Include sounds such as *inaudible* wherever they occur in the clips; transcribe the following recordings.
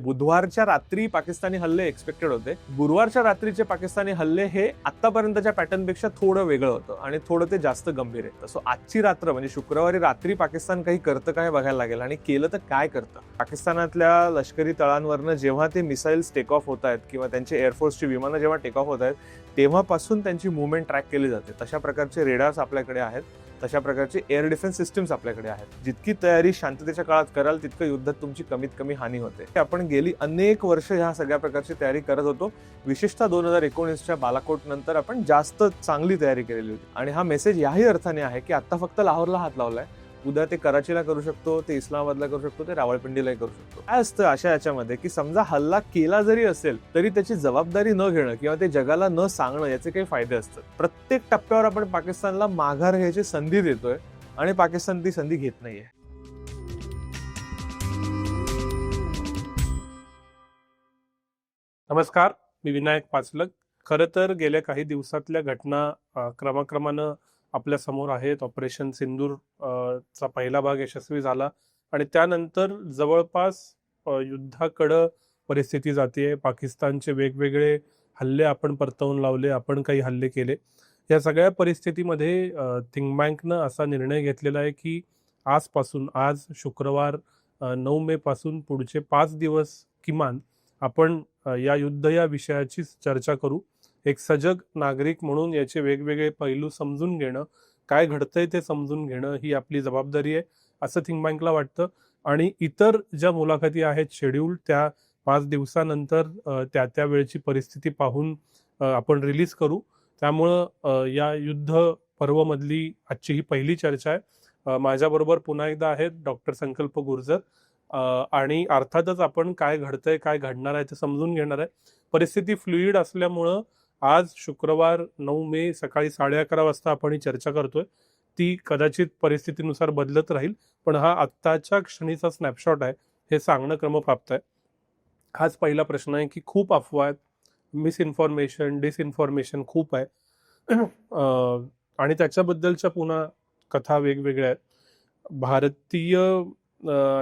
बुधवारच्या रात्री पाकिस्तानी हल्ले एक्सपेक्टेड होते. गुरुवारच्या रात्रीचे पाकिस्तानी हल्ले हे आतापर्यंतच्या पॅटर्नपेक्षा थोडं वेगळं होतं आणि थोडं ते जास्त गंभीर आहे. तसं आजची रात्र म्हणजे शुक्रवारी रात्री पाकिस्तान काही करतं काय बघायला लागेल आणि केलं तर काय करतं? पाकिस्तानातल्या लष्करी तळांवरनं जेव्हा ते मिसाईल्स टेक ऑफ होत आहेत किंवा त्यांचे एअरफोर्सची विमानं जेव्हा टेक ऑफ होत आहेत तेव्हापासून त्यांची मुवमेंट ट्रॅक केली जाते. तशा प्रकारचे रेडार्स आपल्याकडे आहेत. तशा प्रकारचे एअर डिफेन्स सिस्टम्स आपल्याकडे आहेत. जितकी तयारी शांततेच्या काळात कराल तितकं युद्धात तुमची कमीत कमी हानी होते. आपण गेली अनेक वर्ष ह्या सगळ्या प्रकारची तयारी करत होतो. विशेषतः दोन हजार एकोणीसच्या बालाकोट नंतर आपण जास्त चांगली तयारी केलेली होती. आणि हा मेसेज याही अर्थाने आहे की आता फक्त लाहोरला हात लावलाय. उद्या ते कराचीला करू शकतो ते इस्लामाबादला करू शकतो ते रावळपिंडीलाही करू शकतो. काय असतं अशा याच्यामध्ये की समजा हल्ला केला जरी असेल तरी त्याची जबाबदारी न घेणं किंवा ते जगाला न सांगणं याचे काही फायदे असतात. प्रत्येक टप्प्यावर आपण पाकिस्तानला माघार घ्यायची संधी देतोय आणि पाकिस्तान ती संधी घेत नाहीये. नमस्कार मी विनायक पाचलक खरं तर गेल्या काही दिवसातल्या घटना क्रमाक्रमानं आपल्यासमोर आहेत. ऑपरेशन सिंदूर चा पहिला भाग यशस्वी झाला आणि त्यानंतर जवळपास युद्धाकडं परिस्थिती जाते पाकिस्तानचे वेगवेगळे हल्ले आपण परतवून लावले आपण काही हल्ले केले. या सगळ्या परिस्थितीमध्ये थिंक बँकनं असा निर्णय घेतलेला आहे की आजपासून आज शुक्रवार नऊ मे पासून पुढचे पाच दिवस किमान आपण या युद्ध या विषयाची चर्चा करू. एक सजग नागरिक म्हणून याचे वेगवेगळे पैलू समजून घेणं काय घडतंय ते समजून घेणं ही आपली जबाबदारी आहे असं थिंक बँकला वाटतं. आणि इतर ज्या मुलाखती आहेत शेड्यूल त्या पाच दिवसानंतर त्या त्या वेळची परिस्थिती पाहून आपण रिलीज करू. त्यामुळं या युद्ध पर्वमधली आजची ही पहिली चर्चा आहे. माझ्याबरोबर पुन्हा एकदा आहेत डॉक्टर संकल्प गुर्जर. आणि अर्थातच आपण काय घडतंय काय घडणार आहे ते समजून घेणार आहे. परिस्थिती फ्लुईड असल्यामुळं आज शुक्रवार नऊ मे सकाळी साडे अकरा वाजता आपण ही चर्चा करतोय. ती कदाचित परिस्थितीनुसार बदलत राहील पण हा आत्ताच्या क्षणीचा स्नॅपशॉट आहे हे सांगणं क्रमप्राप्त आहे. हाच पहिला प्रश्न आहे की खूप अफवा आहेत मिसइन्फॉर्मेशन डिसइन्फॉर्मेशन खूप आहे. आणि त्याच्याबद्दलच्या पुन्हा कथा वेगवेगळ्या आहेत. भारतीय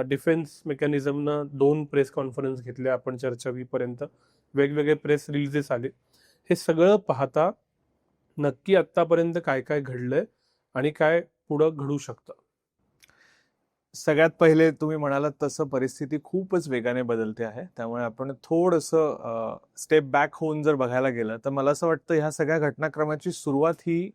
डिफेन्स मेकॅनिझमनं दोन प्रेस कॉन्फरन्स घेतल्या आपण चर्चा होईपर्यंत वेगवेगळे प्रेस रिलीजेस आले. हे सगळं पाहता नक्की आत्तापर्यंत काय काय घडलंय आणि काय पुढं घडू शकतं. सगळ्यात पहिले तुम्ही म्हणालात तसं परिस्थिती खूपच वेगाने बदलते आहे. त्यामुळे आपण थोडंसं स्टेप बॅक होऊन जर बघायला गेलं तर मला असं वाटतं ह्या सगळ्या घटनाक्रमाची सुरुवात ही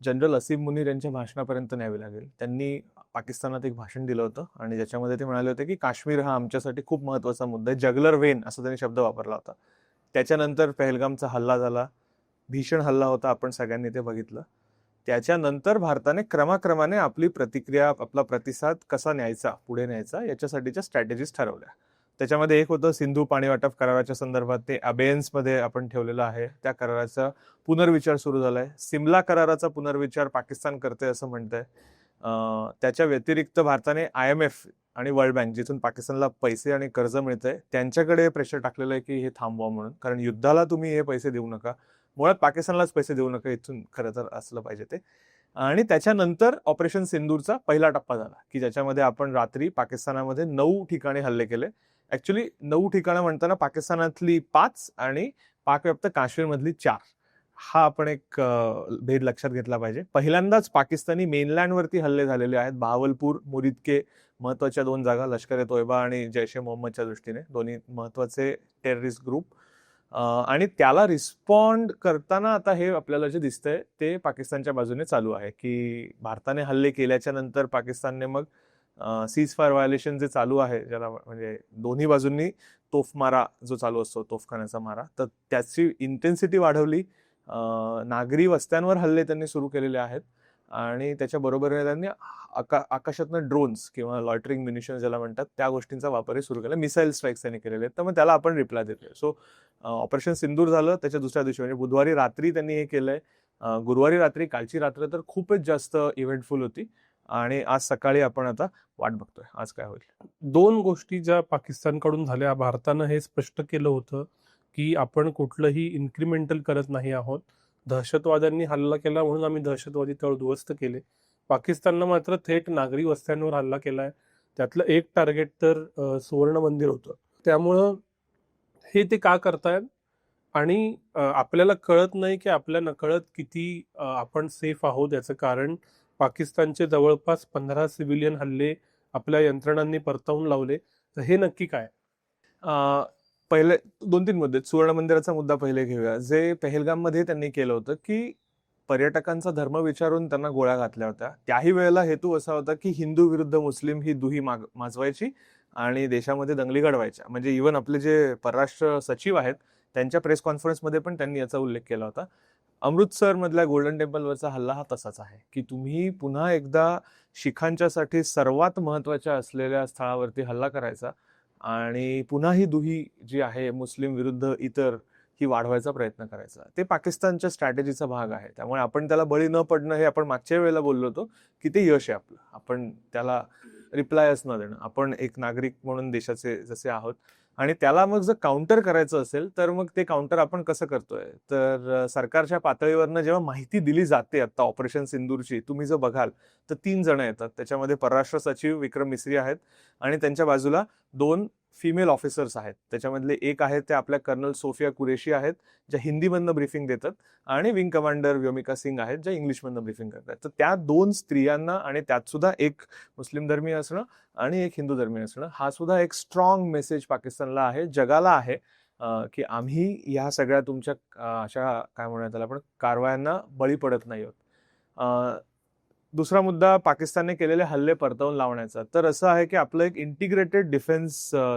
जनरल असीम मुनीर यांच्या भाषणापर्यंत न्यावी लागेल. त्यांनी पाकिस्तानात एक भाषण दिलं होतं आणि ज्याच्यामध्ये ते म्हणाले होते की काश्मीर हा आमच्यासाठी खूप महत्त्वाचा मुद्दा आहे. जगलर वेन असा त्यांनी शब्द वापरला होता. त्याच्यानंतर पहलगामचा हल्ला झाला. भीषण हल्ला होता आपण सगळ्यांनी ते बघितलं. त्याच्यानंतर भारताने क्रमाक्रमाने आपली प्रतिक्रिया आपला प्रतिसाद कसा न्यायचा पुढे न्यायचा याच्यासाठीच्या स्ट्रॅटेजीज ठरवल्या. त्याच्यामध्ये एक होतं सिंधू पाणी वाटप कराराच्या संदर्भात ते अबेयन्समध्ये आपण ठेवलेलं आहे. त्या कराराचा पुनर्विचार सुरू झाला आहे सिमला कराराचा पुनर्विचार पाकिस्तान करते असं म्हणतंय. आहे त्याच्या व्यतिरिक्त भारताने आय एम एफ आणि वर्ल्ड बँक जिथून पाकिस्तानला पैसे आणि कर्ज मिळतंय त्यांच्याकडे प्रेशर टाकलेलं आहे की हे थांबवा म्हणून. कारण युद्धाला तुम्ही हे पैसे देऊ नका. मुळात पाकिस्तानलाच पैसे देऊ नका इथून. खरं तर असलं पाहिजे ते. आणि त्याच्यानंतर ऑपरेशन सिंदूरचा पहिला टप्पा झाला की ज्याच्यामध्ये आपण रात्री पाकिस्तानामध्ये नऊ ठिकाणी हल्ले केले. ऍक्च्युली नऊ ठिकाणं म्हणताना पाकिस्तानातली पाच आणि पाकव्याप्त काश्मीरमधली चार. हा आपण एक भेद लक्षात घेतला पाहिजे. पहिल्यांदाच पाकिस्तानी मेनलँडवरती हल्ले झालेले आहेत. बहावलपूर मुरिदके महत्त्वाच्या दोन जागा लष्कर ए तोयबा आणि जैश ए मोहम्मदच्या दृष्टीने. दोन्ही महत्त्वाचे टेररिस्ट ग्रुप आणि त्याला रिस्पॉन्ड करताना आता हे आपल्याला जे दिसतंय ते पाकिस्तानच्या बाजूने चालू आहे की भारताने हल्ले केल्याच्यानंतर पाकिस्तानने मग सीज फायर व्हायोलेशन जे चालू आहे ज्याला म्हणजे दोन्ही बाजूंनी तोफमारा जो चालू असतो तोफखान्याचा मारा तर त्याची इंटेन्सिटी वाढवली. नागरी वस्त्यांवर हल्ले त्यांनी सुरू केलेले आहेत. आणि त्याच्याबरोबरीने त्यांनी आका आकाशातनं ड्रोन्स किंवा लॉटरिंग म्युनिशन ज्याला म्हणतात त्या गोष्टींचा वापरही सुरू केला. मिसाईल स्ट्राईक्स त्यांनी केलेले आहेत. तर मग त्याला आपण रिप्लाय देतोय. सो ऑपरेशन सिंदूर झालं. त्याच्या दुसऱ्या दिवशी म्हणजे बुधवारी रात्री त्यांनी हे केलंय. गुरुवारी रात्री कालची रात्र तर खूपच जास्त इव्हेंटफुल होती. आणि आज सकाळी आपण आता वाट बघतोय. आज काय होईल? दोन गोष्टी ज्या पाकिस्तानकडून झाल्या भारतानं हे स्पष्ट केलं होतं. की आपण कुठलंही इन्क्रिमेंटल करत नाही आहोत. दहशतवाद्यांनी हल्ला केला म्हणून आम्ही दहशतवादी तळ उद्ध्वस्त केले. पाकिस्ताननं मात्र थेट नागरी वस्त्यांवर हल्ला केला आहे त्यातलं एक टार्गेट तर सुवर्ण मंदिर होतं. त्यामुळं हे ते का करतायत? आणि आपल्याला कळत नाही की आपल्या नकळत किती आपण सेफ आहोत याचं कारण पाकिस्तानचे जवळपास पंधरा सिव्हिलियन हल्ले आपल्या यंत्रणांनी परतावून लावले. तर हे नक्की काय? पहिले दोन तीन मुद्दे सुवर्ण मंदिराचा मुद्दा पहिले घेऊया. जे पहलगाममध्ये त्यांनी केलं होतं की पर्यटकांचा धर्म विचारून त्यांना गोळ्या घातल्या होत्या. त्याही वेळेला हेतू असा होता की हिंदू विरुद्ध मुस्लिम ही दुही माग माजवायची आणि देशामध्ये दंगली घडवायच्या. म्हणजे इवन आपले जे परराष्ट्र सचिव आहेत त्यांच्या प्रेस कॉन्फरन्समध्ये पण त्यांनी याचा उल्लेख केला होता. अमृतसरमधल्या गोल्डन टेम्पलवरचा हल्ला हा तसाच आहे की तुम्ही पुन्हा एकदा शिखांच्यासाठी सर्वात महत्त्वाच्या असलेल्या स्थळावरती हल्ला करायचा. आणि पुन्हा ही दुही जी आहे मुस्लिम विरुद्ध इतर ही वाढवायचा प्रयत्न करायचा. ते पाकिस्तानच्या स्ट्रॅटेजीचा भाग आहे. त्यामुळे आपण त्याला बळी न पडणं हे आपण मागच्या वेळेला बोललो होतो की ते यश आहे आपलं. आपण त्याला रिप्लायच न देणं. आपण एक नागरिक म्हणून देशाचे जसे आहोत आणि त्याला मग जर काउंटर करायचं असेल तर मग ते काउंटर आपण कसं करतोय? तर सरकारच्या पातळीवरनं जेव्हा माहिती दिली जाते आता ऑपरेशन सिंदूरची तुम्ही जर बघाल तर तीन जण येतात. त्याच्यामध्ये परराष्ट्र सचिव विक्रम मिस्री आहेत आणि त्यांच्या बाजूला दोन फिमेल ऑफिसर्स आहेत. त्याच्यामधले एक आहेत ते आपल्या कर्नल सोफिया कुरेशी आहेत ज्या हिंदीमधनं ब्रीफिंग देतात आणि विंग कमांडर व्योमिका सिंग आहेत ज्या इंग्लिशमधनं ब्रीफिंग करतात. तर त्या दोन स्त्रियांना आणि त्यात सुद्धा एक मुस्लिम धर्मीय असणं आणि एक हिंदू धर्मीय असणं हा सुद्धा एक स्ट्रॉंग मेसेज पाकिस्तानला आहे जगाला आहे की आम्ही ह्या सगळ्या तुमच्या अशा काय म्हणूयात त्याला आपण कारवायांना बळी पडत नाही आहोत. दुसरा मुद्दा पाकिस्तानने केलेले हल्ले परतवून लावण्याचा. तर असं आहे की आपलं एक इंटिग्रेटेड डिफेन्स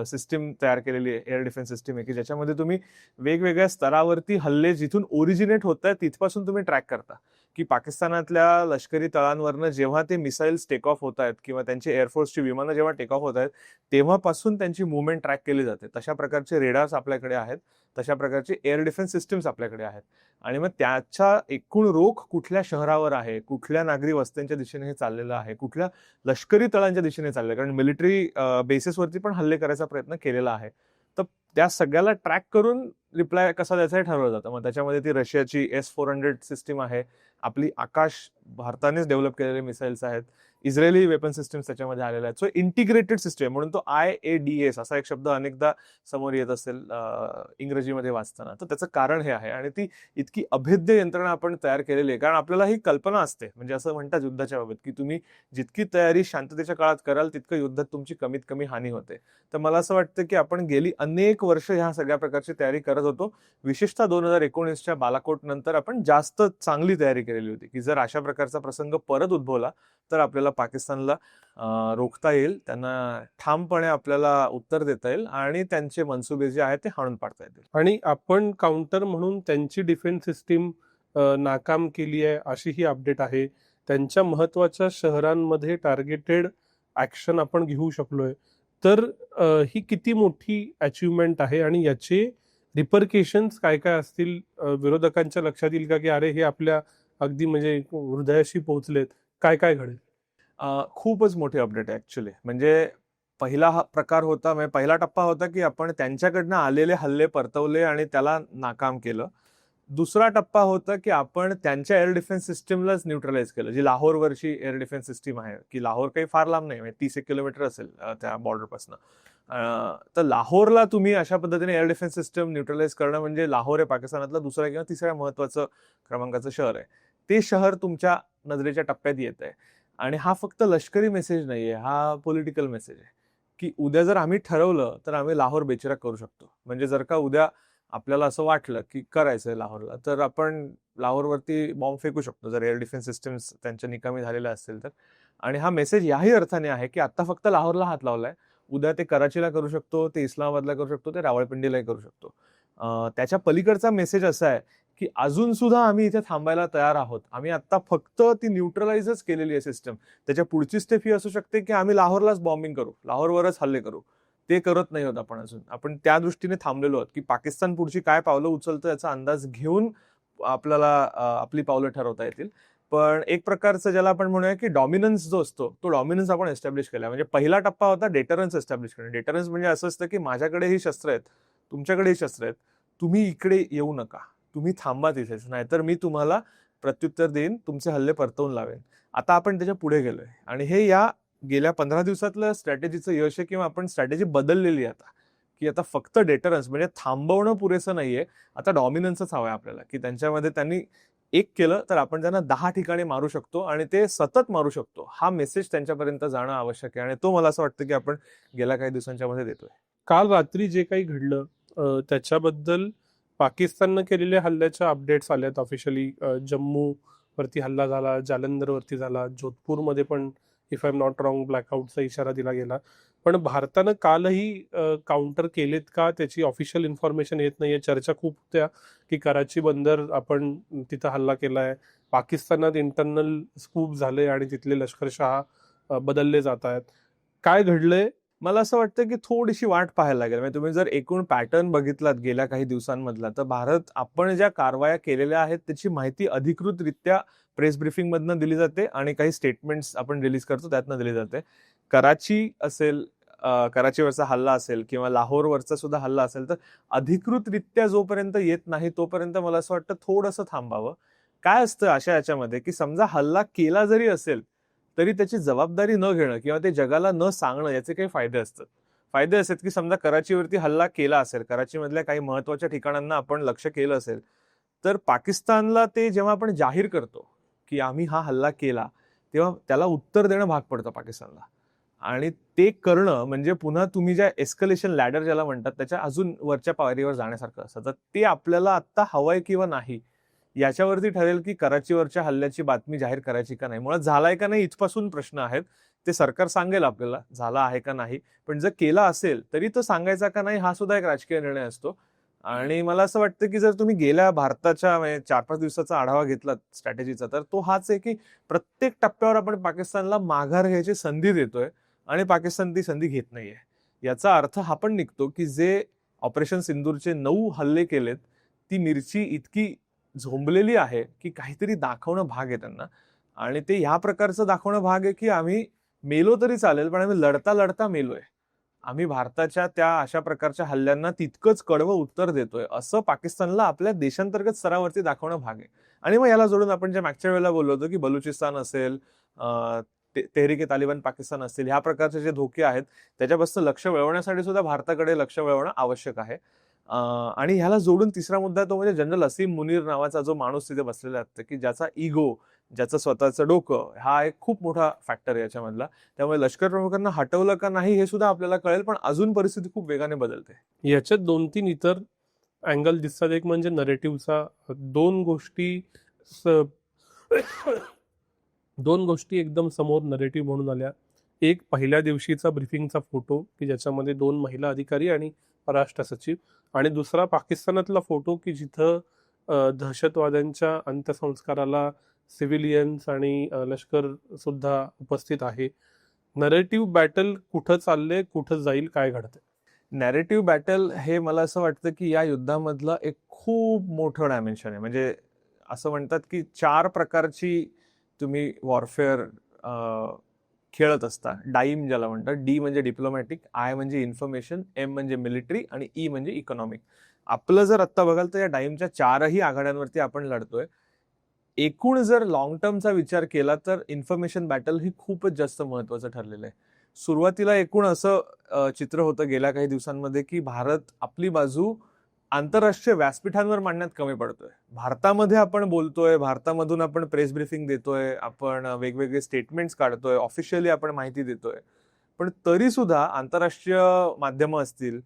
सिस्टीम तयार केलेली आहे एअर डिफेन्स सिस्टीम आहे की ज्याच्यामध्ये तुम्ही वेगवेगळ्या स्तरावरती हल्ले जिथून ओरिजिनेट होत आहेत तिथपासून तुम्ही ट्रॅक करता. की पाकिस्तानातल्या लष्करी तळांवरनं जेव्हा ते मिसाईल्स टेक ऑफ होत आहेत किंवा त्यांची एअरफोर्सची विमानं जेव्हा टेक ऑफ होत आहेत तेव्हापासून त्यांची मुवमेंट ट्रॅक केली जाते. तशा प्रकारचे रेडार्स आपल्याकडे आहेत तशा प्रकारचे एअर डिफेन्स सिस्टम्स आपल्याकडे आहेत. आणि मग त्याच्या एकूण रोख कुठल्या शहरावर आहे कुठल्या नागरी वस्त्यांच्या दिशेने हे चाललेलं आहे कुठल्या लष्करी तळांच्या दिशेने चाललं आहे? कारण मिलिटरी बेसिसवरती पण हल्ले करायचा प्रयत्न केलेला आहे. तर त्या सगळ्याला ट्रॅक करून रिप्लाय कसा द्यायचा हे ठरवलं जातं. मग त्याच्यामध्ये ती रशियाची एस फोर हंड्रेड सिस्टीम आहे आपली आकाश भारतानेच डेव्हलप केलेले मिसाईल्स आहेत. इस्रायली वेपन सिस्टम त्याच्यामध्ये आलेला आहे सो इंटिग्रेटेड सिस्टम म्हणून तो आय ए डी एस असा एक शब्द अनेकदा समोर येत असेल इंग्रजीमध्ये वाचताना. तर त्याचं कारण हे आहे. आणि ती इतकी अभेद्य यंत्रणा आपण तयार केलेली आहे. कारण आपल्याला ही कल्पना असते. म्हणजे असं म्हणतात युद्धाच्या बाबत की तुम्ही जितकी तयारी शांततेच्या काळात कराल तितकं युद्धात तुमची कमीत कमी हानी होते. तर मला असं वाटतं की आपण गेली अनेक वर्ष ह्या सगळ्या प्रकारची तयारी करत होतो. विशेषतः दोन हजार एकोणीसच्या बालाकोट नंतर आपण जास्त चांगली तयारी केलेली होती की जर अशा प्रकारचा प्रसंग परत उद्भवला तर आपल्याला पाकिस्तानला रोखता येईल. त्यांना ठामपणे आपल्याला उत्तर देता येईल आणि त्यांचे मनसुबे जे आहेत ते हाणून पाडता येतील. आणि आपण काउंटर म्हणून त्यांची डिफेन्स सिस्टीम नाकाम केली आहे अशी ही अपडेट आहे. त्यांच्या महत्त्वाच्या शहरांमध्ये टार्गेटेड ऍक्शन आपण घेऊ शकलोय. तर ही किती मोठी अचिव्हमेंट आहे आणि याचे रिपरकेशन्स काय काय असतील? विरोधकांच्या लक्षात येईल का की अरे हे आपल्या अगदी म्हणजे हृदयाशी पोहोचलेत. काय काय घडेल? खूपच मोठी अपडेट आहे ऍक्च्युली म्हणजे पहिला हा प्रकार होता म्हणजे पहिला टप्पा होता की आपण त्यांच्याकडनं आलेले हल्ले परतवले आणि त्याला नाकाम केलं. दुसरा टप्पा होता की आपण त्यांच्या एअर डिफेन्स सिस्टीमलाच न्यूट्रलाइज केलं. जी लाहोरवरची एअर डिफेन्स सिस्टीम आहे की लाहोर काही फार लांब नाही म्हणजे तीस एक किलोमीटर असेल त्या बॉर्डरपासून तर लाहोरला तुम्ही अशा पद्धतीने एअर डिफेन्स सिस्टम न्यूट्रलाइज करणं म्हणजे लाहोर हे पाकिस्तानातलं दुसऱ्या किंवा तिसऱ्या महत्वाचं क्रमांकाचं शहर आहे. ते शहर तुमच्या नजरेच्या टप्प्यात येत आहे आणि हा फक्त लष्करी मेसेज नाही आहे हा पॉलिटिकल मेसेज आहे. की उद्या जर आम्ही ठरवलं तर आम्ही लाहोर बेचिराग करू शकतो. म्हणजे जर का उद्या आपल्याला असं वाटलं की करायचं आहे लाहोरला तर आपण लाहोरवरती बॉम्ब फेकू शकतो. जर एअर डिफेन्स सिस्टम्स त्यांच्या निकामी झालेल्या असतील तर. आणि हा मेसेज याही अर्थाने आहे की आता फक्त लाहोरला हात लावलाय. उद्या ते कराचीला करू शकतो ते इस्लामाबादला करू शकतो ते रावळपिंडीलाही करू शकतो. त्याच्या पलीकडचा मेसेज असा आहे की अजून सुद्धा आम्ही इथे थांबायला तयार आहोत. आम्ही आता फक्त ती न्यूट्रलाइजच केलेली आहे सिस्टम त्याच्या पुढची स्टेप ही असू शकते की आम्ही लाहोरलाच बॉम्बिंग करू लाहोरवरच हल्ले करू. ते करत नाही होत आपण अजून. आपण त्या दृष्टीने थांबलेलो आहोत की पाकिस्तान पुढची काय पावलं उचलतं याचा अंदाज घेऊन आपल्याला आपली पावलं ठरवता येतील. पण एक प्रकारचं ज्याला आपण म्हणूया की डॉमिनन्स जो असतो तो डॉमिनन्स आपण एस्टॅब्लिश केला म्हणजे पहिला टप्पा होता डेटरन्स एस्टॅब्लिश करणे. डेटरन्स म्हणजे असं असतं की माझ्याकडे ही शस्त्र आहेत तुमच्याकडे ही शस्त्र आहेत. तुम्ही इकडे येऊ नका. तुम्ही थांबा तिथेच नाहीतर मी तुम्हाला प्रत्युत्तर देईन तुमचे हल्ले परतवून लावेन. आता आपण त्याच्या पुढे गेलोय. आणि हे या गेल्या पंधरा दिवसातलं स्ट्रॅटेजीचं यश आहे किंवा आपण स्ट्रॅटेजी बदललेली आहे आता. की आता फक्त डेटरन्स म्हणजे थांबवणं पुरेसं नाहीये. आता डॉमिनन्सच हवंय आपल्याला. की त्यांच्यामध्ये त्यांनी एक केलं तर आपण त्यांना दहा ठिकाणी मारू शकतो आणि ते सतत मारू शकतो. हा मेसेज त्यांच्यापर्यंत जाणं आवश्यक आहे. आणि तो मला असं वाटतं की आपण गेल्या काही दिवसांच्या मध्ये देतोय. काल रात्री जे काही घडलं त्याच्याबद्दल पाकिस्ताननं केलेल्या हल्ल्याच्या अपडेट्स आल्यात ऑफिशियली जम्मू वरती हल्ला झाला जालंधरवरती झाला जोधपूरमध्ये पण if I am not wrong ब्लॅकआउटचा इशारा दिला गेला. पण भारतानं कालही काउंटर केलेत का त्याची ऑफिशियल इन्फॉर्मेशन येत नाही आहे चर्चा खूप होत्या की कराची बंदर आपण तिथं हल्ला केला आहे पाकिस्तानात इंटरनल स्कूप झाले आणि तिथले लष्करशहा बदलले जात आहेत काय घडलंय? मला असं वाटतं की थोडीशी वाट पाहायला लागेल. म्हणजे तुम्ही जर एकूण पॅटर्न बघितलात गेल्या काही दिवसांमधला तर भारत आपण ज्या कारवाया केलेल्या आहेत त्याची माहिती अधिकृतरित्या प्रेस ब्रिफिंगमधनं दिली जाते आणि काही स्टेटमेंट्स आपण रिलीज करतो त्यातनं दिली जाते. कराची असेल कराचीवरचा हल्ला असेल किंवा लाहोरवरचा सुद्धा हल्ला असेल तर अधिकृतरित्या जोपर्यंत येत नाही तोपर्यंत मला असं वाटतं थोडंसं थांबावं. काय असतं अशा याच्यामध्ये की समजा हल्ला केला जरी असेल तरी त्याची जबाबदारी न घेणं किंवा ते जगाला न सांगणं याचे काही फायदे असतात. फायदे असतात की समजा कराचीवरती हल्ला केला असेल कराचीमधल्या काही महत्त्वाच्या ठिकाणांना आपण लक्ष केलं असेल तर पाकिस्तानला ते जेव्हा आपण जाहीर करतो की आम्ही हा हल्ला केला तेव्हा त्याला उत्तर देणं भाग पडतं पाकिस्तानला. आणि ते करणं म्हणजे पुन्हा तुम्ही ज्या एस्कलेशन लॅडर ज्याला म्हणतात त्याच्या अजून वरच्या पायरीवर जाण्यासारखं असतं. तर ते आपल्याला आत्ता हवंय किंवा नाही याच्यावरती ठरेल की कराचीवरच्या हल्ल्याची बातमी जाहीर करायची का नाही? मुळात झालाय का नाही इथपासून प्रश्न आहेत. ते सरकार सांगेल आपल्याला झाला आहे का नाही. पण जर केला असेल तरी तो सांगायचा का नाही हा सुद्धा एक राजकीय निर्णय असतो. आणि मला असं वाटतं की जर तुम्ही गेल्या भारताच्या म्हणजे चार पाच दिवसाचा आढावा घेतला स्ट्रॅटेजीचा तर तो हाच आहे की प्रत्येक टप्प्यावर आपण पाकिस्तानला माघार घ्यायची संधी देतोय आणि पाकिस्तान ती संधी घेत नाहीये. याचा अर्थ हा पण निघतो की जे ऑपरेशन सिंदूरचे नऊ हल्ले केलेत ती मिरची इतकी झोंबलेली आहे की काहीतरी दाखवणं भाग आहे त्यांना. आणि ते ह्या प्रकारचं दाखवणं भाग आहे की आम्ही मेलो तरी चालेल पण आम्ही लढता लढता मेलोय. आम्ही भारताच्या त्या अशा प्रकारच्या हल्ल्यांना तितकंच कडवं उत्तर देतोय असं पाकिस्तानला आपल्या देशांतर्गत स्तरावरती दाखवणं भाग आहे. आणि मग याला जोडून आपण जे मागच्या वेळेला बोललो होतो की बलुचिस्तान असेल ते- तेहरीके तालिबान पाकिस्तान असतील ह्या प्रकारचे जे धोके आहेत त्याच्यापासून लक्ष वळवण्यासाठी सुद्धा भारताकडे लक्ष वळवणं आवश्यक आहे. आणि ह्याला जोडून तिसरा मुद्दा तो म्हणजे जनरल असीम मुनीर नावाचा जो माणूस तिथे बसलेला असतो की ज्याचा इगो ज्याचं स्वतःचं डोकं हा एक खूप मोठा फॅक्टर आहे याच्यामधला. त्यामुळे लष्कर प्रमुखांना हटवलं का नाही हे सुद्धा आपल्याला कळेल पण अजून परिस्थिती खूप वेगाने बदलते. याच्यात दोन तीन इतर अँगल दिसतात. एक म्हणजे नरेटिव्हचा दोन गोष्टी स- दोन गोष्टी एकदम समोर नरेटिव्ह म्हणून आल्या. एक पहिल्या दिवशीचा ब्रिफिंगचा फोटो की ज्याच्यामध्ये दोन महिला अधिकारी आणि परराष्ट्र सचिव आणि दुसरा पाकिस्तानातला फोटो की जिथं दहशतवाद्यांच्या अंत्यसंस्काराला सिव्हिलियन्स आणि लष्कर सुद्धा उपस्थित आहे. नरेटिव्ह बॅटल कुठं चालले कुठं जाईल काय घडतं नॅरेटिव्ह बॅटल हे मला असं वाटतं की या युद्धामधलं एक खूप मोठं डायमेन्शन आहे. म्हणजे असं म्हणतात की चार प्रकारची तुम्ही वॉरफेअर खेळत असता. डाईम ज्याला म्हणतात. डी म्हणजे डिप्लोमॅटिक आय म्हणजे इन्फॉर्मेशन एम म्हणजे मिलिटरी आणि ई म्हणजे इकॉनॉमिक आपलं जर आत्ता बघाल तर या डाईमच्या चारही आघाड्यांवरती आपण लढतोय. एकूण जर लॉंग टर्मचा विचार केला तर इन्फॉर्मेशन बॅटल ही खूपच जास्त महत्वाचं ठरलेलं आहे. सुरुवातीला एकूण असं चित्र होतं गेल्या काही दिवसांमध्ये की भारत आपली बाजू आंतरराष्ट्रीय व्यासपीठांवर मांडण्यात कमी पडतोय. भारतामध्ये आपण बोलतोय भारतामधून आपण प्रेस ब्रिफिंग देतोय आपण वेगवेगळे स्टेटमेंट्स काढतोय ऑफिशियली आपण माहिती देतोय. पण तरी सुद्धा आंतरराष्ट्रीय माध्यमं असतील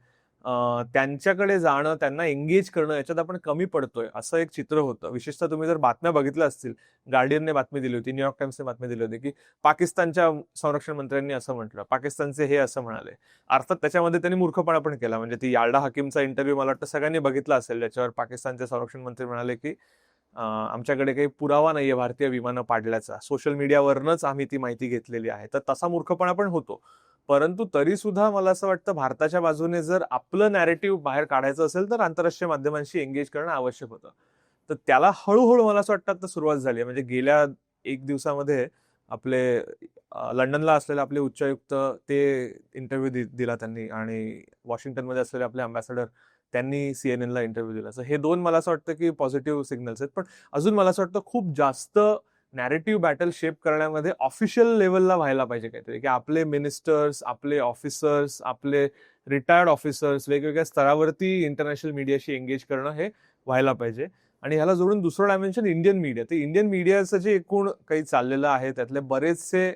त्यांच्याकडे जाणं त्यांना एंगेज करणं याच्यात आपण कमी पडतोय असं एक चित्र होतं. विशेषतः तुम्ही जर बातम्या बघितल्या असतील गार्डियनने बातमी दिली होती न्यूयॉर्क टाइम्सने बातमी दिली होती की पाकिस्तानच्या संरक्षण मंत्र्यांनी असं म्हटलं पाकिस्तानचे हे असं म्हणाले. अर्थात त्याच्यामध्ये त्यांनी मूर्खपणा पण केला. म्हणजे ती याल्डा हकीमचा इंटरव्ह्यू मला वाटतं सगळ्यांनी बघितला असेल ज्याच्यावर पाकिस्तानचे संरक्षण मंत्री म्हणाले की आमच्याकडे काही पुरावा नाहीये भारतीय विमानं पाडल्याचा. सोशल मीडियावरनच आम्ही ती माहिती घेतलेली आहे. तर तसा मूर्खपणा पण होतो. परंतु तरी सुद्धा मला असं वाटतं भारताच्या बाजूने जर आपलं नॅरेटिव्ह बाहेर काढायचं असेल तर आंतरराष्ट्रीय माध्यमांशी एंगेज करणं आवश्यक होतं. तर त्याला हळूहळू मला असं वाटतं आता सुरुवात झाली आहे. म्हणजे गेल्या एक दिवसामध्ये आपले लंडनला असलेले आपले उच्चायुक्त ते इंटरव्ह्यू दिला त्यांनी आणि वॉशिंग्टनमध्ये असलेले आपले अँबॅसेडर त्यांनी सी एनला इंटरव्ह्यू दिला. सो हे दोन मला असं वाटतं की पॉझिटिव्ह सिग्नल्स आहेत. पण अजून मला असं वाटतं खूप जास्त नॅरेटिव्ह बॅटल शेप करण्यामध्ये ऑफिशियल लेवलला व्हायला पाहिजे काहीतरी. की आपले मिनिस्टर्स आपले ऑफिसर्स आपले रिटायर्ड ऑफिसर्स वेगवेगळ्या स्तरावरती इंटरनॅशनल मीडियाशी एंगेज करणं हे व्हायला पाहिजे. आणि ह्याला जोडून दुसरं डायमेन्शन इंडियन मीडिया ते इंडियन मीडियाचं जे एकूण काही चाललेलं आहे त्यातले बरेचसे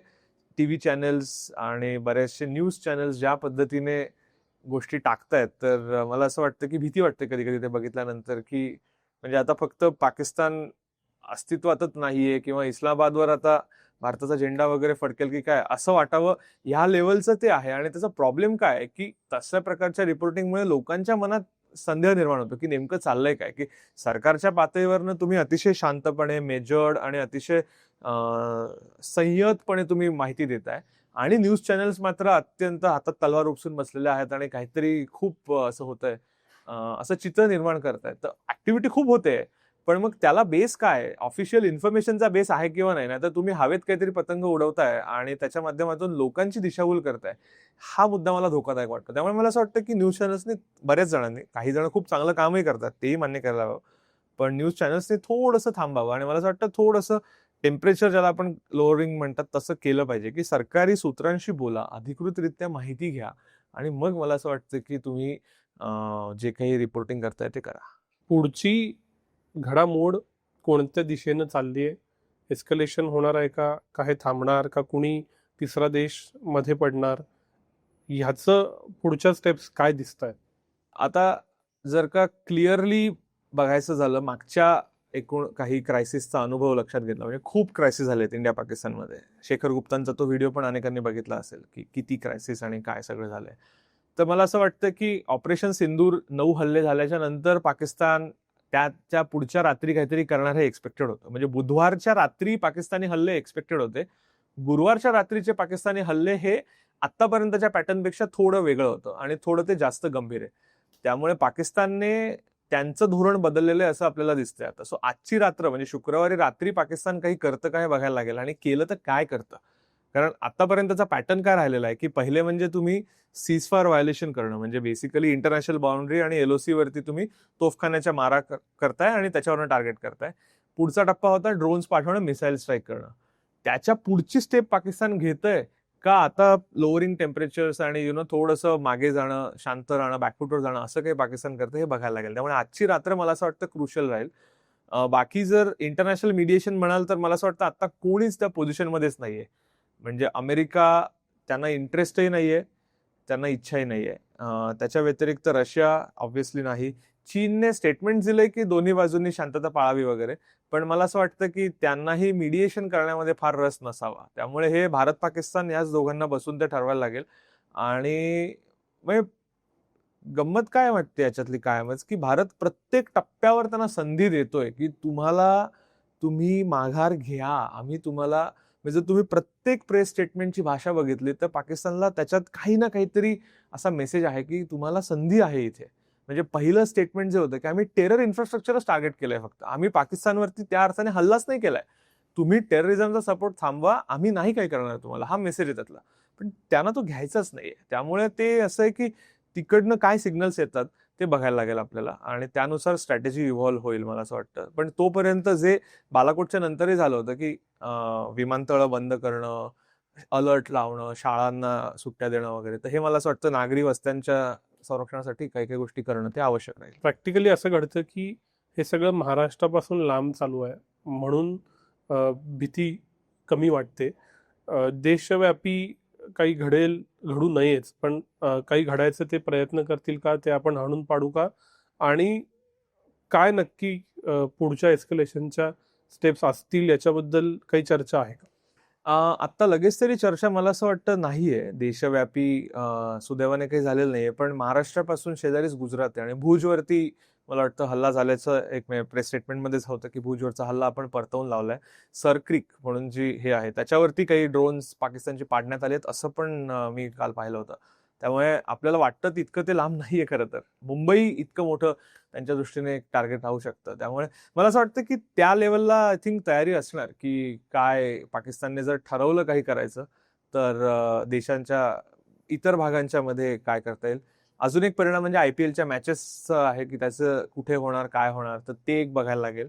टी व्ही चॅनल्स आणि बरेचसे न्यूज चॅनल्स ज्या पद्धतीने गोष्टी टाकतायत तर मला असं वाटतं की भीती वाटते कधी कधी ते बघितल्यानंतर की म्हणजे आता फक्त पाकिस्तान अस्तित्वातच नाहीये किंवा इस्लामाबादवर आता भारताचा झेंडा वगैरे फडकेल की काय असं वाटावं ह्या लेवलचं ते आहे. आणि त्याचा प्रॉब्लेम काय आहे की तशा प्रकारच्या रिपोर्टिंगमुळे लोकांच्या मनात संदेह निर्माण होतो की नेमकं चाललंय काय? की सरकारच्या पातळीवरनं तुम्ही अतिशय शांतपणे मेजर्ड आणि अतिशय संयतपणे तुम्ही माहिती देताय. आणि न्यूज चॅनल्स मात्र अत्यंत हातात तलवार उपसून बसलेले आहेत आणि काहीतरी खूप असं होतंय. असं चित्र निर्माण करतायत. तर ऍक्टिव्हिटी खूप होते. पण मग त्याला बेस काय? ऑफिशियल इन्फॉर्मेशनचा बेस आहे किंवा नाही? तर तुम्ही हवेत काहीतरी पतंग उडवताय आणि त्याच्या माध्यमातून लोकांची दिशाभूल करताय. हा मुद्दा मला धोकादायक वाटतो. त्यामुळे मला असं वाटतं की न्यूज चॅनल्सनी बऱ्याच जणांनी काही जण खूप चांगलं कामही करतात तेही मान्य करायला हवं. पण न्यूज चॅनल्सनी थोडंसं थांबावं आणि मला असं वाटतं थोडंसं टेम्परेचर ज्याला आपण लोअरिंग म्हणतात तसं केलं पाहिजे की सरकारी सूत्रांशी बोला अधिकृतरित्या माहिती घ्या आणि मग मला असं वाटतं की तुम्ही जे काही रिपोर्टिंग करताय ते करा. पुढची घडामोड कोणत्या दिशेनं चालली आहे एस्कलेशन होणार आहे का? काय थांबणार का? कुणी तिसरा देशमध्ये पडणार? ह्याचं पुढच्या स्टेप्स काय दिसत आहेत आता जर का क्लिअरली बघायचं झालं मागच्या एकूण काही क्रायसिसचा अनुभव लक्षात घेतला म्हणजे खूप क्रायसिस झाले आहेत इंडिया पाकिस्तानमध्ये शेखर गुप्तांचा तो व्हिडिओ पण अनेकांनी बघितला असेल की किती क्रायसिस आणि काय सगळं झालंय. तर मला असं वाटतं की ऑपरेशन सिंदूर नऊ हल्ले झाल्याच्यानंतर पाकिस्तान त्याच्या पुढच्या रात्री काहीतरी करणार हे एक्सपेक्टेड होतं. म्हणजे बुधवारच्या रात्री पाकिस्तानी हल्ले एक्सपेक्टेड होते. गुरुवारच्या रात्रीचे पाकिस्तानी हल्ले हे आतापर्यंतच्या पॅटर्नपेक्षा थोडं वेगळं होतं आणि थोडं ते जास्त गंभीर आहे. त्यामुळे पाकिस्तानने त्यांचं धोरण बदललेलं आहे असं आपल्याला दिसतंय आता. सो आजची रात्र म्हणजे शुक्रवारी रात्री पाकिस्तान काही करतं काय बघायला लागेल. आणि केलं तर काय करतं? कारण आतापर्यंतचा पॅटर्न काय राहिलेला आहे की पहिले म्हणजे तुम्ही सीजफायर व्हायोलेशन करणं म्हणजे बेसिकली इंटरनॅशनल बाउंड्री आणि एलओसी वरती तुम्ही तोफखान्याच्या मारा करताय आणि त्याच्यावरनं टार्गेट करताय. पुढचा टप्पा होता ड्रोन्स पाठवणं मिसाईल स्ट्राईक करणं. त्याच्या पुढची स्टेप पाकिस्तान घेतंय का आता लोअरिंग टेम्परेचर्स आणि यु नो थोडंसं मागे जाणं शांत राहणं बॅकफुटवर जाणं असं काही पाकिस्तान करतं हे बघायला लागेल. त्यामुळे आजची रात्र मला असं वाटतं क्रुशल राहील. बाकी जर इंटरनॅशनल मीडिएशन म्हणाल तर मला असं वाटतं आता कोणीच त्या पोझिशनमध्येच नाहीये. म्हणजे अमेरिका त्यांना इंटरेस्टही नाही आहे त्यांना इच्छाही नाही आहे त्याच्या व्यतिरिक्त रशिया ऑब्व्हियसली नाही. चीनने स्टेटमेंट दिलंय की दोन्ही बाजूंनी शांतता पाळावी वगैरे पण मला असं वाटतं की त्यांनाही मिडिएशन करण्यामध्ये फार रस नसावा. त्यामुळे हे भारत पाकिस्तान याच दोघांना बसून ते ठरवायला लागेल. आणि म्हणजे गंमत काय वाटते याच्यातली कायमच? की भारत प्रत्येक टप्प्यावर त्यांना संधी देतोय की तुम्हाला तुम्ही माघार घ्या आम्ही तुम्हाला म्हणजे जर तुम्ही प्रत्येक प्रेस स्टेटमेंटची भाषा बघितली तर पाकिस्तानला त्याच्यात काही ना काहीतरी असा मेसेज आहे की तुम्हाला संधी आहे इथे. म्हणजे पहिलं स्टेटमेंट जे होतं की आम्ही टेरर इन्फ्रास्ट्रक्चरच टार्गेट केलंय फक्त. आम्ही पाकिस्तानवरती त्या अर्थाने हल्लाच नाही केलाय. तुम्ही टेररिझमचा सपोर्ट थांबवा आम्ही नाही काय करणार तुम्हाला. हा मेसेज आहे त्यातला. पण त्यांना तो घ्यायचाच नाहीये. त्यामुळे ते असं आहे की तिकडनं काय सिग्नल्स येतात? ते बघायला लागेल आपल्याला. आणि त्यानुसार स्ट्रॅटेजी इव्हॉल्व्ह होईल मला असं वाटतं. पण तोपर्यंत जे बालाकोटच्या नंतरही झालं होतं की विमानतळं बंद करणं अलर्ट लावणं शाळांना सुट्ट्या देणं वगैरे तर हे मला असं वाटतं नागरी वस्त्यांच्या संरक्षणासाठी काही काही गोष्टी करणं ते आवश्यक राहील. प्रॅक्टिकली असं घडतं की हे सगळं महाराष्ट्रापासून लांब चालू आहे. म्हणून भीती कमी वाटते. देशव्यापी काही घडेल घडू नयेच. पण काही घडायचं ते प्रयत्न करतील का ते आपण हाणून पाडू का? आणि काय नक्की पुढच्या एस्कलेशनच्या स्टेप्स असतील याच्याबद्दल काही चर्चा आहे का? आत्ता लगेच तरी चर्चा मला असं वाटतं नाहीये. देशव्यापी सुदैवाने काही झालेलं नाहीये. पण महाराष्ट्रापासून शेजारीच गुजरात आहे आणि भुजवरती मला वाटतं हल्ला झाल्याचं एक प्रेस स्टेटमेंटमध्येच होतं की भुजवरचा हल्ला आपण परतवून लावलाय. सरक्रिक म्हणून जी हे आहे त्याच्यावरती काही ड्रोन्स पाकिस्तानचे पाडण्यात आलेत असं पण मी काल पाहिलं होतं. त्यामुळे आपल्याला वाटतं तितकं ते लांब *laughs* नाही आहे खरं तर. मुंबई इतकं मोठं त्यांच्या दृष्टीने एक टार्गेट राहू शकतं. त्यामुळे मला असं वाटतं की त्या लेवलला आय थिंक तयारी असणार की काय पाकिस्तानने जर ठरवलं काही करायचं तर देशांच्या इतर भागांच्या मध्ये काय करता येईल. अजून एक परिणाम म्हणजे आय पी एलच्या मॅचेसचं आहे की त्याचं कुठे होणार काय होणार तर ते एक बघायला लागेल.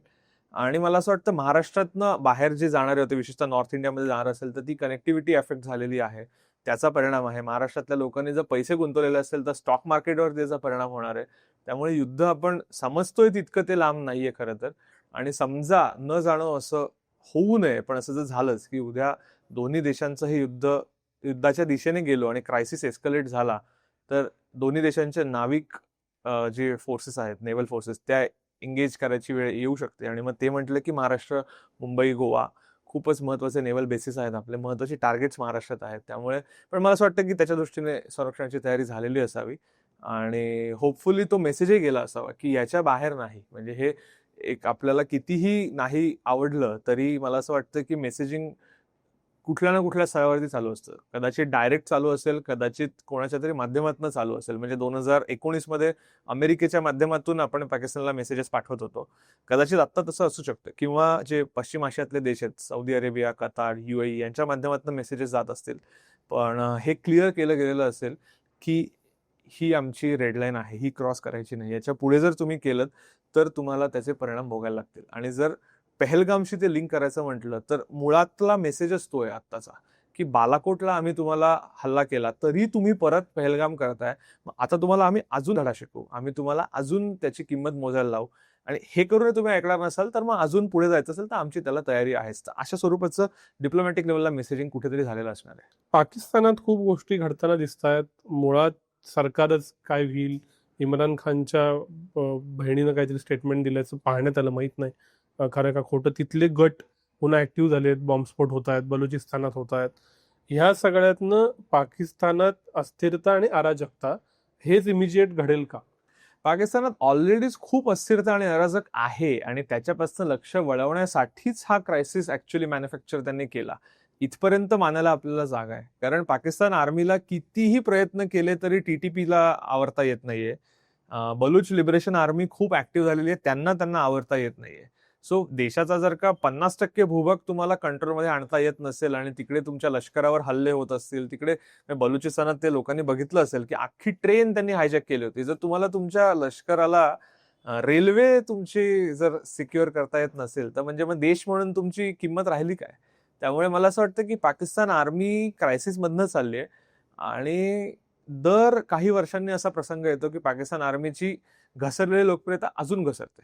आणि मला असं वाटतं महाराष्ट्रातनं बाहेर जे जाणारे होते विशेषतः नॉर्थ इंडियामध्ये जाणार असेल तर ती कनेक्टिव्हिटी अफेक्ट झालेली आहे. त्याचा परिणाम आहे. महाराष्ट्रातल्या लोकांनी जर पैसे गुंतवलेले असेल तर स्टॉक मार्केटवर त्याचा परिणाम होणार आहे. त्यामुळे युद्ध आपण समजतोय तितकं ते लांब नाहीये खरं तर. आणि समजा न जाणं असं होऊ नये पण असं जर झालंच की उद्या दोन्ही देशांचं हे युद्ध युद्धाच्या दिशेने गेलो आणि क्रायसिस एस्कलेट झाला तर दोन्ही देशांचे नाविक जे फोर्सेस आहेत नेव्हल फोर्सेस त्या एंगेज करायची वेळ येऊ शकते. आणि मग ते म्हटलं की महाराष्ट्र मुंबई गोवा खूपच महत्त्वाचे नेव्हल बेसिस आहेत. आपले महत्त्वाचे टार्गेट्स महाराष्ट्रात आहेत. त्यामुळे पण मला असं वाटतं की त्याच्या दृष्टीने संरक्षणाची तयारी झालेली असावी. आणि होपफुली तो मेसेजही गेला असावा की याच्या बाहेर नाही. म्हणजे हे एक आपल्याला कितीही नाही आवडलं तरी मला असं वाटतं की मेसेजिंग कुठल्या ना कुठल्या स्तरावरती चालू असतं. कदाचित डायरेक्ट चालू असेल कदाचित कोणाच्या तरी माध्यमातून चालू असेल. म्हणजे दोन हजार एकोणीसमध्ये अमेरिकेच्या माध्यमातून आपण पाकिस्तानला मेसेजेस पाठवत होतो. कदाचित आत्ता तसं असू शकतं. किंवा जे पश्चिम आशियातले देश आहेत सौदी अरेबिया कतार युएई यांच्या माध्यमातून मेसेजेस जात असतील. पण हे क्लिअर केलं गेलेलं असेल की ही आमची रेडलाईन आहे. ही क्रॉस करायची नाही. याच्यापुढे जर तुम्ही केलं तर तुम्हाला त्याचे परिणाम भोगायला लागतील. आणि जर पहलगामशी ते लिंक करायचं म्हटलं तर मुळातला मेसेजच तो आहे आत्ताचा की बालाकोटला आम्ही तुम्हाला हल्ला केला तरी तुम्ही परत पहलगाम करताय. मग आता तुम्हाला आम्ही अजून धडा शिकवू आम्ही तुम्हाला अजून त्याची किंमत मोजायला लावू. आणि हे करून तुम्ही ऐकणार नसाल तर मग अजून पुढे जायचं असेल तर आमची त्याला तयारी आहेच. तर अशा स्वरूपाचं डिप्लोमॅटिक लेवलला मेसेजिंग कुठेतरी झालेलं असणार आहे. पाकिस्तानात खूप गोष्टी घडताना दिसत आहेत मुळात सरकारच काय होईल? इम्रान खानच्या बहिणीनं काहीतरी स्टेटमेंट दिल्याचं पाहण्यात आलं माहीत नाही. खरं का खोटं? तिथले गट पुन्हा ऍक्टिव्ह झालेत बॉम्बस्फोट होत आहेत बलुचिस्तानात होत आहेत. ह्या सगळ्यातनं पाकिस्तानात अस्थिरता आणि अराजकता हेच इमिजिएट घडेल का? पाकिस्तानात ऑलरेडीच खूप अस्थिरता आणि अराजक आहे आणि त्याच्यापासून लक्ष वळवण्यासाठीच हा क्रायसिस ऍक्च्युली मॅन्युफॅक्चर त्यांनी केला. इथपर्यंत मानायला आपल्याला जागा आहे. कारण पाकिस्तान आर्मीला कितीही प्रयत्न केले तरी टीटीपीला आवरता येत नाहीये. बलूच लिबरेशन आर्मी खूप ऍक्टिव्ह झालेली आहे त्यांना त्यांना आवरता येत नाहीये. सो देशाचा जर का पन्नास टक्के भूभाग तुम्हाला कंट्रोलमध्ये आणता येत नसेल आणि तिकडे तुमच्या लष्करावर हल्ले होत असतील तिकडे म्हणजे बलुचिस्तानात ते लोकांनी बघितलं असेल की अख्खी ट्रेन त्यांनी हायजॅक केली होती. जर तुम्हाला तुमच्या लष्कराला रेल्वे तुमची जर सिक्युअर करता येत नसेल तर म्हणजे मग देश म्हणून तुमची किंमत राहिली काय? त्यामुळे मला असं वाटतं की पाकिस्तान आर्मी क्रायसिस मधनं चालली आहे. आणि दर काही वर्षांनी असा प्रसंग येतो की पाकिस्तान आर्मीची घसरलेली लोकप्रियता अजून घसरते.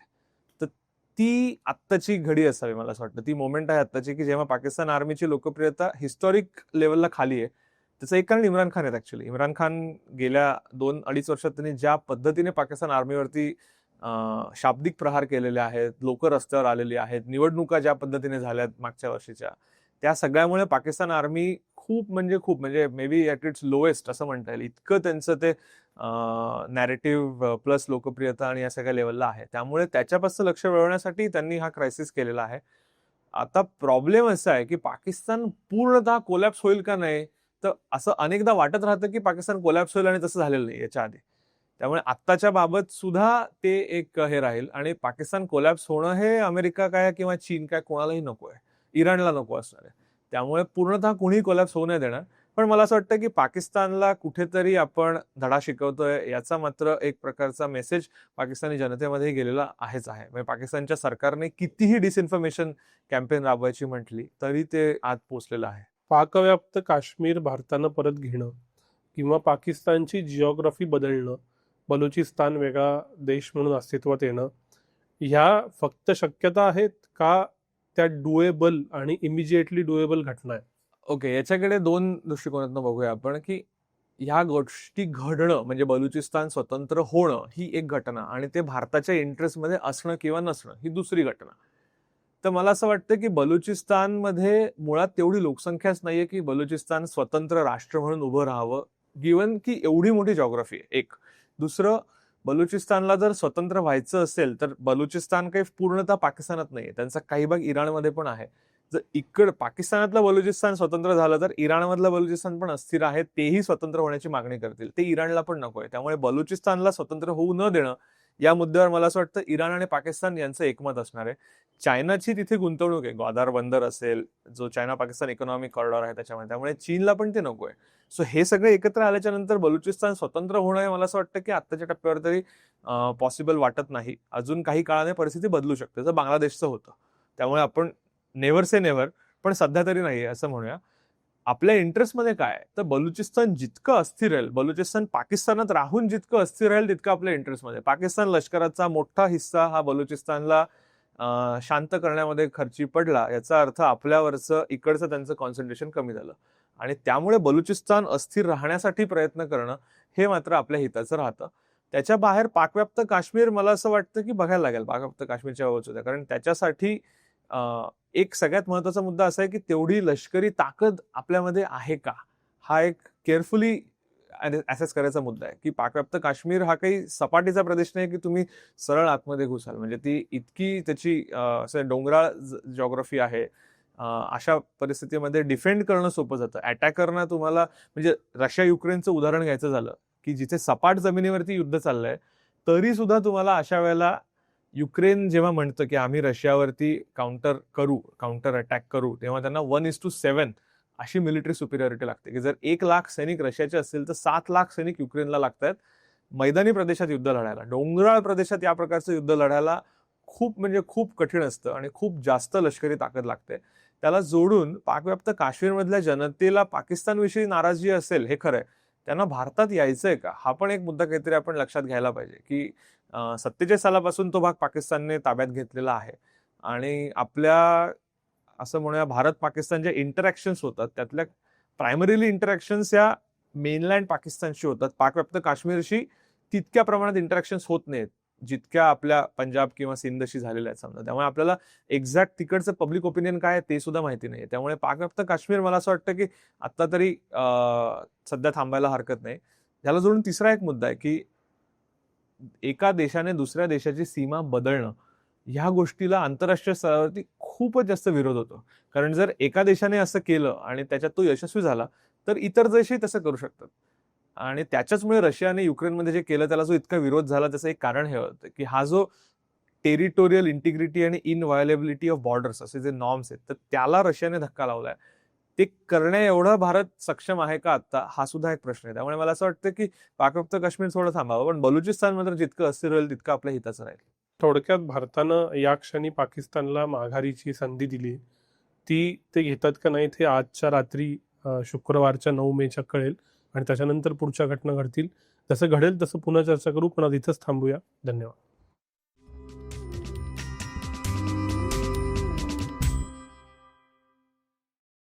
ती आत्ताची घडी असावी मला असं वाटतं. ती मोमेंट आहे आत्ताची की जेव्हा पाकिस्तान आर्मीची लोकप्रियता हिस्टॉरिक लेवलला खाली आहे. त्याचं एक कारण इम्रान खान आहेत ऍक्च्युली इम्रान खान गेल्या दोन अडीच वर्षात त्यांनी ज्या पद्धतीने पाकिस्तान आर्मीवरती शाब्दिक प्रहार केलेले आहेत लोक रस्त्यावर आलेली आहेत निवडणुका ज्या पद्धतीने झाल्यात मागच्या वर्षीच्या त्या सगळ्यामुळे पाकिस्तान आर्मी खूप म्हणजे खूप म्हणजे maybe at its lowest असं म्हणता येईल. इतकं त्यांचं ते नॅरेटिव्ह प्लस लोकप्रियता आणि या सगळ्या लेवलला आहे. त्यामुळे त्याच्यापासून लक्ष वळवण्यासाठी त्यांनी हा क्रायसिस केलेला आहे. आता प्रॉब्लेम असा आहे की पाकिस्तान पूर्णतः कोलॅप्स होईल का नाही तर असं अनेकदा वाटत राहतं की पाकिस्तान कोलॅप्स होईल आणि तसं झालेलं नाही याच्या आधी. त्यामुळे आत्ताच्या बाबत सुद्धा ते एक हे राहील आणि पाकिस्तान कोलॅप्स होणं हे अमेरिका काय किंवा चीन काय कोणालाही नको आहे. इराणला नको असणार आहे. त्यामुळे पूर्णतः कुणीही कोलॅप्स होऊ नाही देणार. पण मला असं वाटतं की पाकिस्तानला कुठेतरी आपण धडा शिकवतोय याचा मात्र एक प्रकारचा मेसेज पाकिस्तानी जनतेमध्ये गेलेला आहेच आहे. म्हणजे पाकिस्तानच्या सरकारने कितीही डिसइन्फॉर्मेशन कॅम्पेन राबवायची म्हटली तरी ते आत पोचलेलं आहे. पाकव्याप्त काश्मीर भारतानं परत घेणं किंवा पाकिस्तानची जिओग्राफी बदलणं बलुचिस्तान वेगळा देश म्हणून अस्तित्वात येणं ह्या फक्त शक्यता आहेत का त्या डुएबल आणि इमिजिएटली डुएबल घटना आहेत? ओके याच्याकडे दोन दृष्टिकोनातून बघूया आपण की ह्या गोष्टी घडणं म्हणजे बलुचिस्तान स्वतंत्र होणं ही एक घटना आणि ते भारताच्या इंटरेस्टमध्ये असणं किंवा नसणं ही दुसरी घटना. तर मला असं वाटतं की बलुचिस्तानमध्ये मुळात तेवढी लोकसंख्याच नाहीये की बलुचिस्तान स्वतंत्र राष्ट्र म्हणून उभं राहावं गिवन की एवढी मोठी जॉग्राफी आहे एक. दुसरं बलुचिस्तानला जर स्वतंत्र व्हायचं असेल तर बलुचिस्तान काही पूर्णतः पाकिस्तानात नाहीये त्यांचा काही भाग इराणमध्ये पण आहे. जर इकडं पाकिस्तानातलं बलुचिस्तान स्वतंत्र झालं तर इराणमधलं बलुचिस्तान पण अस्थिर आहे तेही स्वतंत्र होण्याची मागणी करतील. ते इराणला पण नको आहे. त्यामुळे बलुचिस्तानला स्वतंत्र होऊ न देणं या मुद्द्यावर मला असं वाटतं इराण आणि पाकिस्तान यांचं एकमत असणार आहे. चायनाची तिथे गुंतवणूक आहे. ग्वादार बंदर असेल जो चायना पाकिस्तान इकॉनॉमिक कॉरिडॉर आहे त्याच्यामध्ये. त्यामुळे चीनला पण ते नको आहे. सो हे सगळे एकत्र आल्याच्यानंतर बलुचिस्तान स्वतंत्र होणं हे मला असं वाटतं की आत्ताच्या टप्प्यावर तरी पॉसिबल वाटत नाही. अजून काही काळाने परिस्थिती बदलू शकते. जर बांगलादेशचं होतं. त्यामुळे आपण नेव्हर से नेव्हर पण सध्या तरी नाही असं म्हणूया. आपल्या इंटरेस्टमध्ये काय तर बलुचिस्तान जितकं अस्थिर राहील बलुचिस्तान पाकिस्तानात राहून जितकं अस्थिर राहील तितकं आपल्या इंटरेस्टमध्ये पाकिस्तान लष्कराचा मोठा हिस्सा हा बलुचिस्तानला शांत करण्यामध्ये खर्ची पडला याचा अर्थ आपल्यावरचं इकडचं त्यांचं कॉन्सन्ट्रेशन कमी झालं. आणि त्यामुळे बलुचिस्तान अस्थिर राहण्यासाठी प्रयत्न करणं हे मात्र आपल्या हिताचं राहतं. त्याच्या बाहेर पाकव्याप्त काश्मीर मला असं वाटतं की बघायला लागेल पाकव्याप्त काश्मीरच्या बाबतीत. कारण त्याच्यासाठी एक सगळ्यात महत्त्वाचा मुद्दा असा आहे की तेवढी लष्करी ताकद आपल्यामध्ये आहे का? हा एक केअरफुली ॲसेस करायचा मुद्दा आहे की पाकव्याप्त काश्मीर हा काही सपाटीचा प्रदेश नाही की तुम्ही सरळ आतमध्ये घुसाल. म्हणजे ती इतकी त्याची असं डोंगराळ जॉग्रफी आहे. अशा परिस्थितीमध्ये डिफेंड करणं सोपं जातं. अटॅकरना तुम्हाला म्हणजे रशिया युक्रेनचं उदाहरण घ्यायचं झालं की जिथे सपाट जमिनीवरती युद्ध चाललंय तरी सुद्धा तुम्हाला अशा वेळेला युक्रेन जेव्हा म्हणतं की आम्ही रशियावरती काउंटर करू काउंटर अटॅक करू तेव्हा त्यांना वन इज टू सेव्हन अशी मिलिटरी सुपिरियॉरिटी लागते. की जर एक लाख सैनिक रशियाचे असतील तर सात लाख सैनिक युक्रेनला लागतात मैदानी प्रदेशात युद्ध लढायला डोंगराळ प्रदेशात या प्रकारचं युद्ध लढायला खूप म्हणजे खूप कठीण असतं आणि खूप जास्त लष्करी ताकद लागते. त्याला जोडून पाकव्याप्त काश्मीरमधल्या जनतेला पाकिस्तानविषयी नाराजी असेल हे खरं आहे त्यांना भारतात यायचंय का? हा पण एक मुद्दा काहीतरी आपण लक्षात घ्यायला पाहिजे की सत्तेचाळीस सालापासून तो भाग पाकिस्तानने ताब्यात घेतलेला आहे. आणि आपल्या असं म्हणूया भारत पाकिस्तान ज्या इंटरॅक्शन्स होतात त्यातल्या प्रायमरीली इंटरॅक्शन्स या मेनलँड पाकिस्तानशी होतात. पाकव्याप्त काश्मीरशी तितक्या प्रमाणात इंटरॅक्शन्स होत नाहीत जितक्या आपल्या पंजाब किंवा सिंधशी झालेल्या आहेत समजा. त्यामुळे आपल्याला एक्झॅक्ट तिकडचं पब्लिक ओपिनियन काय आहे ते सुद्धा माहिती नाही त्यामुळे पाकव्याप्त काश्मीर मला असं वाटतं की आत्ता तरी सध्या थांबायला हरकत नाही. त्याला जोडून तिसरा एक मुद्दा आहे की एका देशाने दुसऱ्या देशाची सीमा बदलणं ह्या गोष्टीला आंतरराष्ट्रीय स्तरावरती खूपच जास्त विरोध होतो. कारण जर एका देशाने असं केलं आणि त्याच्यात तो यशस्वी झाला तर इतर देशही तसं करू शकतात. आणि त्याच्याचमुळे रशियाने युक्रेनमध्ये जे केलं त्याला जो इतका विरोध झाला त्याचं एक कारण हे होतं की हा जो टेरिटोरियल इंटिग्रिटी आणि इनवायलेबिलिटी ऑफ बॉर्डर्स असे जे नॉर्म्स आहेत तर त्याला रशियाने धक्का लावलाय. ते करण्या एवढं भारत सक्षम आहे का आता हा सुद्धा एक प्रश्न आहे. त्यामुळे मला असं वाटतं की पाकमुक्त काश्मीर थोडं थांबावं. पण बलुचिस्तान मात्र जितकं अस्थिर होईल तितकं आपल्या हिताचं राहील. थोडक्यात भारतानं या क्षणी पाकिस्तानला माघारीची संधी दिली. ती ते घेतात का नाही ते आजच्या रात्री शुक्रवारच्या नऊ मेच्या कळेल आणि त्याच्यानंतर पुढच्या घटना घडतील. जसं घडेल तसं पुन्हा चर्चा करू. पण आज इथंच थांबूया. धन्यवाद.